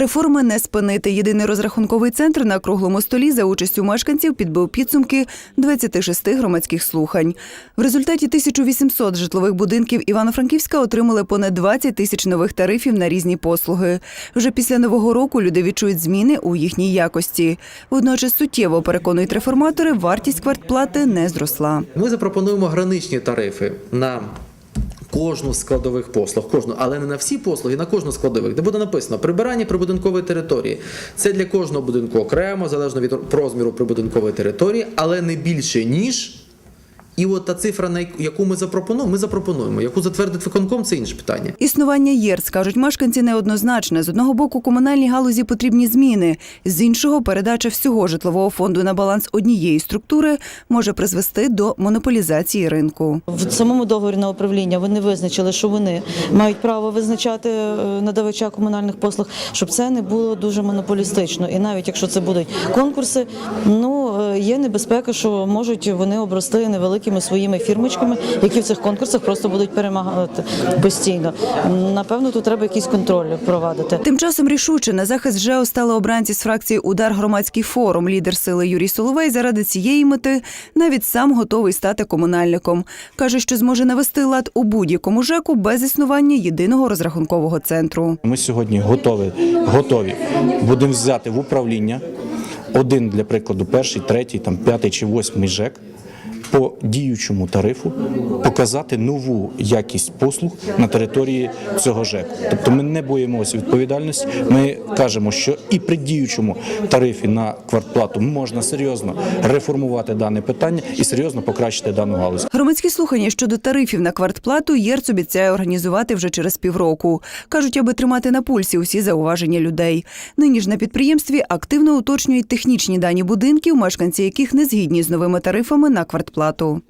Реформи не спинити. Єдиний розрахунковий центр на круглому столі за участю мешканців підбив підсумки 26 громадських слухань. В результаті 1800 житлових будинків Івано-Франківська отримали понад 20 тисяч нових тарифів на різні послуги. Вже після нового року люди відчують зміни у їхній якості. Водночас суттєво переконують реформатори, вартість квартплати не зросла. Ми запропонуємо граничні тарифи на кожну з складових послуг, кожну, але не на всі послуги, на кожну складових, де буде написано прибирання прибудинкової території. Це для кожного будинку окремо, залежно від розміру прибудинкової території, але не більше ніж. І от та цифра, на яку- ми запропонуємо, ми запропонуємо. Яку затвердить виконком, це інше питання. Існування ЄРЦ, кажуть мешканці, неоднозначне. З одного боку, комунальній галузі потрібні зміни, з іншого, передача всього житлового фонду на баланс однієї структури може призвести до монополізації ринку. В самому договорі на управління вони визначили, що вони мають право визначати е, надавача комунальних послуг, щоб це не було дуже монополістично. І навіть якщо це будуть конкурси, ну е, є небезпека, що можуть вони обрости невеликими своїми фірмочками, які в цих конкурсах просто будуть перемагати постійно. Напевно, тут треба якийсь контроль провадити. Тим часом рішуче на захист ЖЕО стали обранці з фракції Удар громадський форум. Лідер сили Юрій Соловей заради цієї мети навіть сам готовий стати комунальником. каже, що зможе навести лад у будь-якому ЖЕКу без існування єдиного розрахункового центру. Ми сьогодні готові, готові будемо взяти в управління один для прикладу, перший, третій, там п'ятий чи восьмий ЖЕК. По діючому тарифу показати нову якість послуг на території цього ЖЕКу. Тобто ми не боїмося відповідальності. Ми кажемо, що і при діючому тарифі на квартплату можна серйозно реформувати дане питання і серйозно покращити дану галузь. Громадські слухання щодо тарифів на квартплату ЄРЦ обіцяє організувати вже через півроку. Кажуть, аби тримати на пульсі усі зауваження людей. Нині ж на підприємстві активно уточнюють технічні дані будинків, мешканці яких не згідні з новими тарифами на квартплату зарплату.